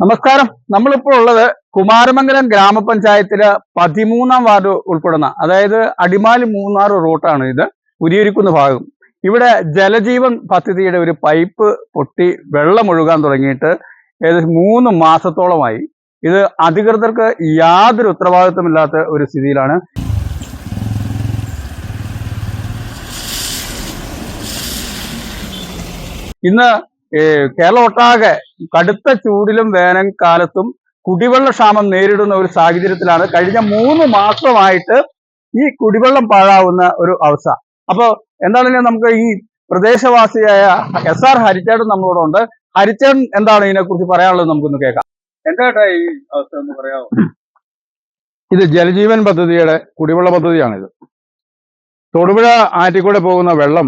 നമസ്കാരം. നമ്മളിപ്പോൾ ഉള്ളത് കുമാരമംഗലം ഗ്രാമപഞ്ചായത്തിലെ പതിമൂന്നാം വാർഡ് ഉൾപ്പെടുന്ന അതായത് അടിമാലി മൂന്നാർ റൂട്ടാണ് ഇത് ഉരിയൊരുക്കുന്ന ഭാഗം. ഇവിടെ ജലജീവൻ പദ്ധതിയുടെ ഒരു പൈപ്പ് പൊട്ടി വെള്ളം ഒഴുകാൻ തുടങ്ങിയിട്ട് ഏകദേശം മൂന്ന് മാസത്തോളമായി. ഇത് അധികൃതർക്ക് യാതൊരു ഉത്തരവാദിത്വമില്ലാത്ത ഒരു സ്ഥിതിയിലാണ്. ഇന്ന് ഏഹ്, കേരളം ഒട്ടാകെ കടുത്ത ചൂടിലും വേനൽക്കാലത്തും കുടിവെള്ള ക്ഷാമം നേരിടുന്ന ഒരു സാഹചര്യത്തിലാണ് കഴിഞ്ഞ മൂന്ന് മാസമായിട്ട് ഈ കുടിവെള്ളം പാഴാവുന്ന ഒരു അവസ്ഥ. അപ്പോൾ എന്താണെങ്കിലും നമുക്ക് ഈ പ്രദേശവാസിയായ എസ് ആർ ഹരിച്ചേട്ടൻ നമ്മളോടുണ്ട് ഹരിച്ചേട്ടൻ എന്താണ് ഇതിനെക്കുറിച്ച് പറയാനുള്ളത് നമുക്കൊന്ന് കേൾക്കാം. എന്താ ഈ അവസ്ഥ എന്ന് പറയാമോ ഇത് ജലജീവൻ പദ്ധതിയുടെ കുടിവെള്ള പദ്ധതിയാണിത്. തൊടുപുഴ ആറ്റിക്കൂടെ പോകുന്ന വെള്ളം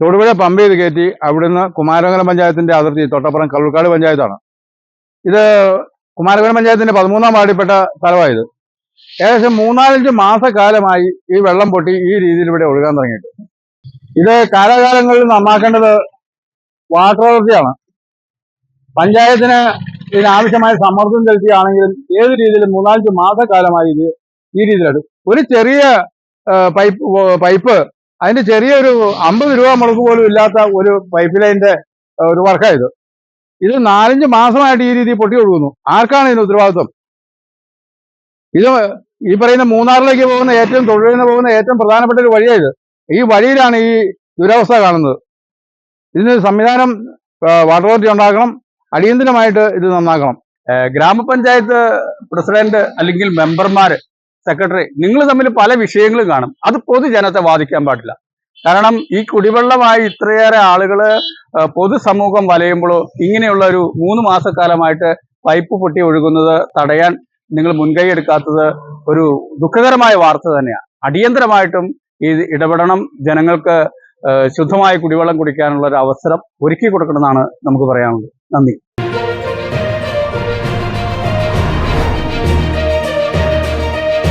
തൊടുപുഴ പമ്പ് ചെയ്ത് കയറ്റി അവിടുന്ന് കുമാരമംഗലം പഞ്ചായത്തിന്റെ അതിർത്തി തൊട്ടപ്പുറം കള്ളുക്കാട് പഞ്ചായത്താണ്. ഇത് കുമാരമംഗലം പഞ്ചായത്തിന്റെ പതിമൂന്നാം വാർഡിൽപ്പെട്ട സ്ഥലമായത്. ഏകദേശം മൂന്നാലഞ്ച് മാസക്കാലമായി ഈ വെള്ളം പൊട്ടി ഈ രീതിയിൽ ഇവിടെ ഒഴുകാൻ തുടങ്ങിയിട്ട്. ഇത് കാലാകാലങ്ങളിൽ നന്നാക്കേണ്ടത് വാട്ടർ അതോറിറ്റിയാണ് പഞ്ചായത്തിന് ഇതിനാവശ്യമായ സമ്മർദ്ദം ചെലുത്തിയാണെങ്കിലും ഏത് രീതിയിലും മൂന്നാലഞ്ച് മാസക്കാലമായി ഇത് ഈ രീതിയിലാണ്. ഒരു ചെറിയ പൈപ്പ് പൈപ്പ് അതിന്റെ ചെറിയൊരു അമ്പത് രൂപ മുടക്ക് പോലും ഇല്ലാത്ത ഒരു പൈപ്പ് ലൈനിന്റെ ഒരു വർക്കായത് ഇത് നാലഞ്ച് മാസമായിട്ട് ഈ രീതിയിൽ പൊട്ടി ഒഴുകുന്നു. ആർക്കാണ് ഇതിന് ഉത്തരവാദിത്വം? ഇത് ഈ പറയുന്ന മൂന്നാറിലേക്ക് പോകുന്ന ഏറ്റവും തൊഴിലിന് പോകുന്ന ഏറ്റവും പ്രധാനപ്പെട്ട ഒരു വഴിയായത് ഈ വഴിയിലാണ് ഈ ദുരവസ്ഥ കാണുന്നത്. ഇതിന് സംവിധാനം വാട്ടർ അതോറിറ്റി ഉണ്ടാക്കണം അടിയന്തരമായിട്ട് ഇത് നന്നാക്കണം. ഗ്രാമപഞ്ചായത്ത് പ്രസിഡന്റ് അല്ലെങ്കിൽ മെമ്പർമാര് സെക്രട്ടറി നിങ്ങൾ തമ്മിൽ പല വിഷയങ്ങളും കാണും. അത് പൊതുജനത്തെ ബാധിക്കാൻ പാടില്ല. കാരണം ഈ കുടിവെള്ളമായി ഇത്രയേറെ ആളുകൾ പൊതുസമൂഹം വലയുമ്പോൾ ഇങ്ങനെയുള്ള ഒരു മൂന്ന് മാസക്കാലമായിട്ട് പൈപ്പ് പൊട്ടി ഒഴുകുന്നത് തടയാൻ നിങ്ങൾ മുൻകൈ എടുക്കാത്തത് ഒരു ദുഃഖകരമായ വാർത്ത തന്നെയാണ്. അടിയന്തരമായിട്ടും ഈ ഇടപെടണം ജനങ്ങൾക്ക് ശുദ്ധമായ കുടിവെള്ളം കുടിക്കാനുള്ള ഒരു അവസരം ഒരുക്കി കൊടുക്കണമെന്നാണ് നമുക്ക് പറയാനുള്ളത്. നന്ദി.